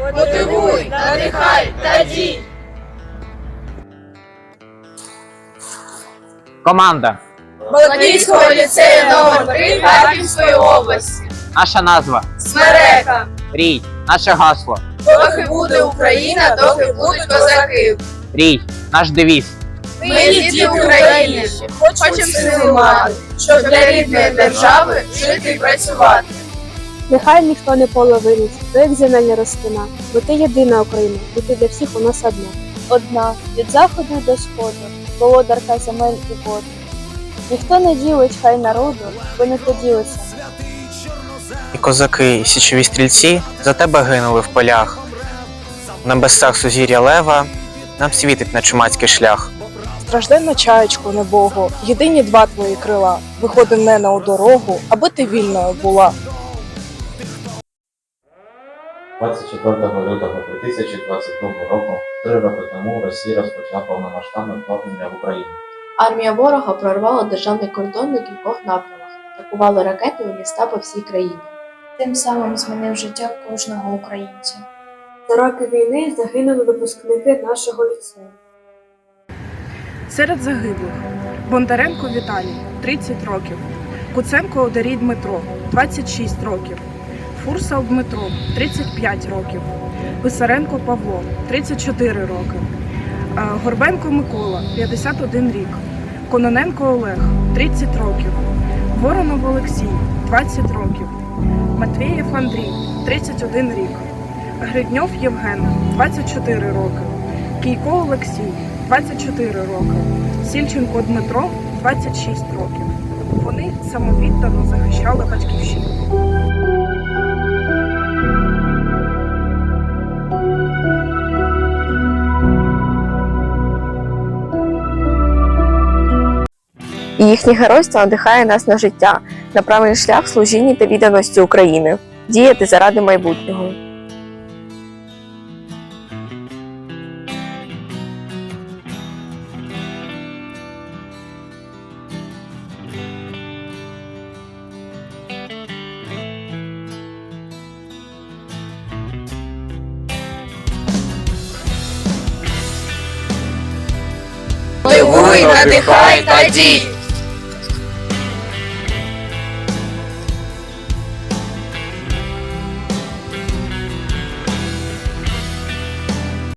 мотивуй, надихай та дій. Команда. Балтійського ліцею номер 3 Харківської області. Наша назва. Смерека. Рій. Наше гасло. Доки буде Україна, доки будуть козаки. Рій. Наш девіз. Ми діти України, хочемо сили мати, щоб для рідної держави жити і працювати. Нехай ніхто не половинить, то як земельна розпина, бо ти єдина Україна, бо ти для всіх у нас одна. одна від заходу до сходу, володарка земель і вод. Ніхто не ділить хай народу, бо не поділиться. І козаки, і січові стрільці за тебе гинули в полях. На безсах сузір'я лева нам світить на чумацький шлях. Стражденна чаєчко небого, єдині два твої крила. Виходи не на у дорогу, аби ти вільною була. 24 лютого 2022 року, три роки тому, Росія розпочала повномасштабне вторгнення в Україну. Армія ворога прорвала державний кордон на кількох напрямах, атакували ракети у міста по всій країні. Тим самим змінив життя кожного українця. За роки війни загинули випускники нашого ліцею. Серед загиблих Бондаренко Віталій 30 років, Куценко Одарій Дмитро 26 років, Фурсал Дмитро 35 років, Писаренко Павло 34 роки, е, Горбенко Микола 51 рік, Кононенко Олег 30 років, Воронов Олексій 20 років, Матвієв Андрій 31 рік, Гридньов Євген 24 роки, Кійко Олексій 24 роки, Сільченко Дмитро 26 років. Вони самовіддано захищали батьківщину. І їхнє геройство надихає нас на життя, на правильний шлях служіння та відданості України, діяти заради майбутнього. Надихай та дій.